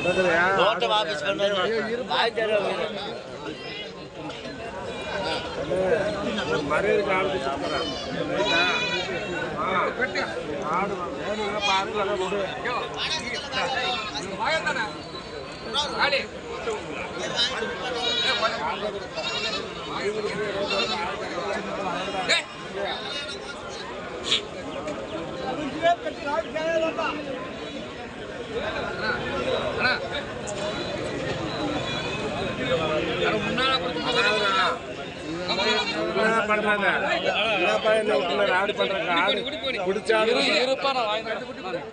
வாபஸ் பண்ணு ஆயிரத்தி அறுபது மரியாதைக்கு ஆளுக்கு சுத்தறேன். ரைட்டா? ஆ. ஆடு வேணும்னா பாருங்க பண்றாங்க? ஆடு பண்றாங்க? ஆடு பிடிச்ச ஆடு